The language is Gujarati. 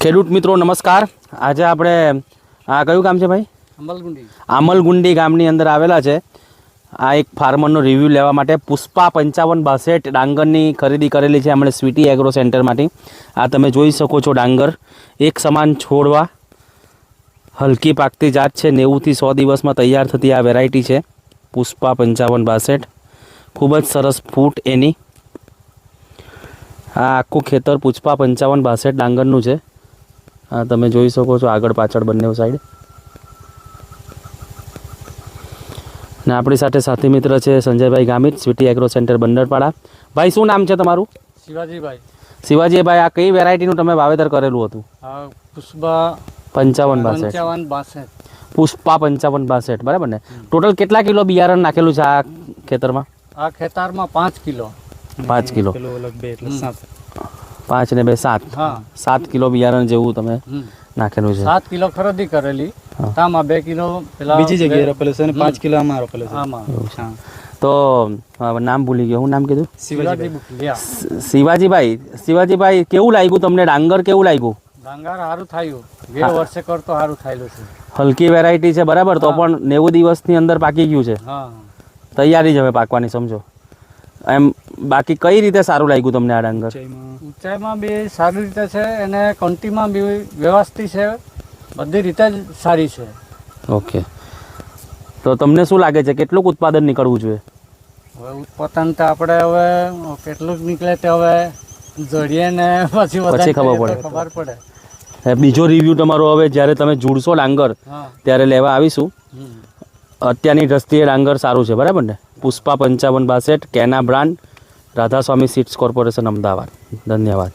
ખેડૂત મિત્રો નમસ્કાર. આજે આપણે આ કયું ગામ છે ભાઈ? અમલગુંડી. આમલગુંડી ગામની અંદર આવેલા છે. આ એક ફાર્મરનો રિવ્યૂ લેવા માટે પુષ્પા પંચાવન બાસઠ ડાંગરની ખરીદી કરેલી છે આપણે સ્વીટી એગ્રો સેન્ટરમાંથી આ તમે જોઈ શકો છો ડાંગર. એક સમાન છોડવા હલકી પાકતી જાત છે. નેવુંથી સો દિવસમાં તૈયાર થતી આ વેરાયટી છે. પુષ્પા પંચાવન બાસઠ. ખૂબ જ સરસ ફૂટ એની. આ આખું ખેતર પુષ્પા પંચાવન બાસઠ ડાંગરનું છે. આ તમે જોઈ શકો છો આગળ પાછળ બંને સાઈડ ને આપણી સાથે સાથી મિત્ર છે Sanjaybhai Gamit sweety agro centre Bandarpada. ભાઈ શું નામ છે તમારું? શિવાજીભાઈ. શિવાજીભાઈ આ કઈ વેરાયટીનું તમે વાવેતર કરેલું હતું? પુષ્પા પંચાવન બાસઠ. પંચાવન બાસઠ. પુષ્પા પંચાવન બાસઠ બરાબર ને? ટોટલ કેટલા કિલો બિયારણ નાખેલું છે આ ખેતરમાં? આ ખેતરમાં પાંચ કિલો. પાંચ કિલો. પાંચ ને બે સાત. હા. સાત કિલો બિયારણ જેવું તમે નાખેલું છે. સાત કિલો ખરીદી કરેલી. તામાં બે કિલો પેલા બીજી જગ્યાએ રોપેલું છે અને પાંચ કિલો આમાં રોપેલું છે. આમાં. હા. તો નામ ભૂલી ગયો. હું નામ કીધું? શિવાજી શિવાજીભાઈ. શિવાજીભાઈ. કેવું લાગ્યું તમને? ડાંગર કેવું લાગ્યું? ડાંગર સારું થયું. બે વર્ષે કરતો સારું થયેલું છે. હલકી વેરાયટી છે બરાબર? તો પણ નેવું દિવસની અંદર પાકી ગયું છે. તૈયારી જ હવે પાકવાની સમજો. એમ બાકી કઈ રીતે સારું લાગ્યું તમને આ ડાંગર? ઊંચાઈમાં બી સારી રીતે છે અને કંટીમાં બી વ્યવસ્થિત છે. બધી રીતે જ સારી છે. ઓકે. તો તમને શું લાગે છે? કેટલું ઉત્પાદન નીકળવું જોઈએ? હવે ઉત્પાદન તો આપણે હવે કેટલું નીકળે તે હવે જોડીએ ને પછી પછી ખબર પડે. ખબર પડે. બીજો રિવ્યૂ તમારો હવે જ્યારે તમે જુડશો ડાંગર ત્યારે લેવા આવીશું. અત્યારની દ્રષ્ટિએ ડાંગર સારું છે બરાબર ને? પુષ્પા પંચાવન બાસઠ કેના brand Radhaswami seeds corporation Ahmedabad. ધન્યવાદ.